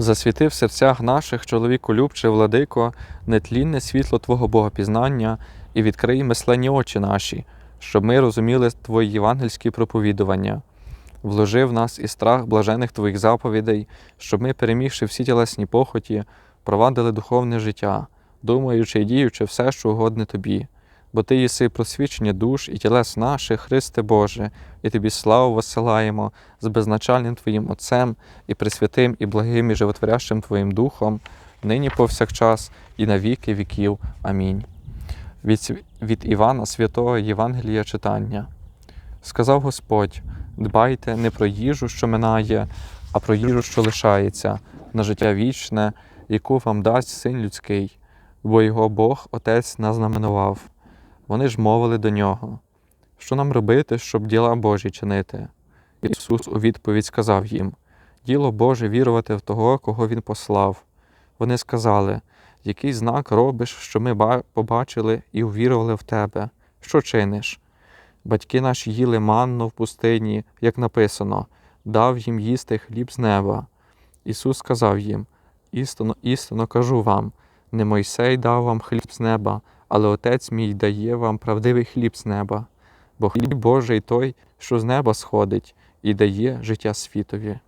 Засвіти в серцях наших, чоловіку любче, владико, нетлінне світло Твого Богопізнання і відкрий мислені очі наші, щоб ми розуміли Твої євангельські проповідування. Вложи в нас і страх блажених Твоїх заповідей, щоб ми, перемігши всі тілесні похоті, провадили духовне життя, думаючи і діючи все, що угодне Тобі. Бо Ти єси просвічення душ і тілес наших, Христе Боже, і Тобі славу посилаємо з безначальним Твоїм Отцем і пресвятим, і благим, і животворящим Твоїм Духом, нині повсякчас, і на віки віків. Амінь. Від, від Івана Святого Євангелія читання. Сказав Господь: дбайте не про їжу, що минає, а про їжу, що лишається, на життя вічне, яку вам дасть син людський, бо його Бог Отець назнаменував. Вони ж мовили до нього, що нам робити, щоб діла Божі чинити. Ісус у відповідь сказав їм: Діло Боже вірувати в того, кого Він послав. Вони сказали, який знак робиш, що ми побачили і увірували в тебе? Що чиниш? Батьки наші їли манну в пустині, як написано, дав їм їсти хліб з неба. Ісус сказав їм: істинно, істинно кажу вам, не Мойсей дав вам хліб з неба, але Отець мій дає вам правдивий хліб з неба, бо хліб Божий той, що з неба сходить, і дає життя світові.